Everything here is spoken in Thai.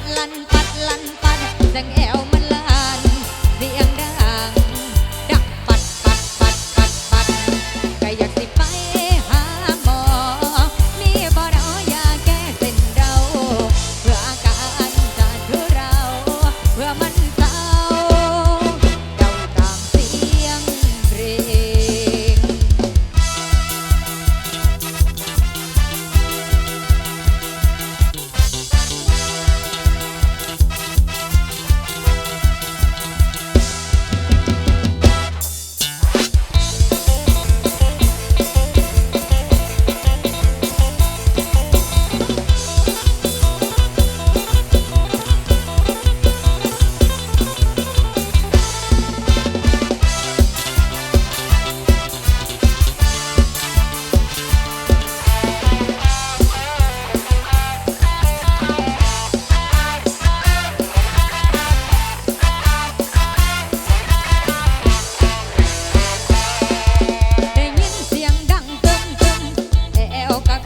ัดลันปัดลันปัดแสงแอวมันลัน แล้วก็